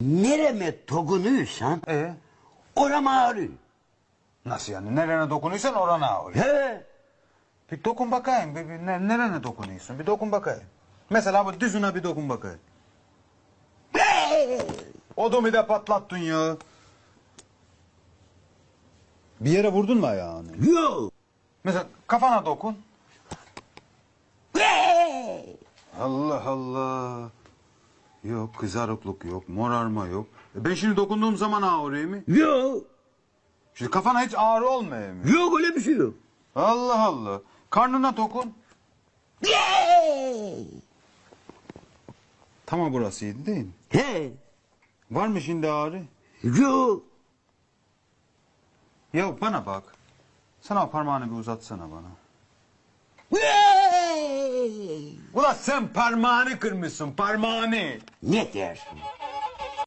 Nereme dokunuyorsan E oram ağrıyor. nasıl yani? Nerene dokunuyorsan orana ağrıyor. He. Bir dokun bakayım. Bir, bir, ne, nerene dokunuyorsun? Bir dokun bakayım. Mesela bu düzüne bir dokun bakayım. Odumu da patlattın ya. Bir yere vurdun mu ayağını? Yok. Mesela kafana dokun. Allah Allah. Yok kızarıklık yok, morarma yok. E ben şimdi dokunduğum zaman ağrıyor mu? Yok. Şimdi kafana hiç ağrı olmuyor mu? Yok öyle bir şey yok. Allah Allah. Karnına dokun. Tamam burasıydı değil mi? He. Var mı şimdi ağrı? Yok. Ya bana bak. Sana parmağını bir uzatsana bana. Ulan sen parmağını kırmışsın parmağını. Ne dersin?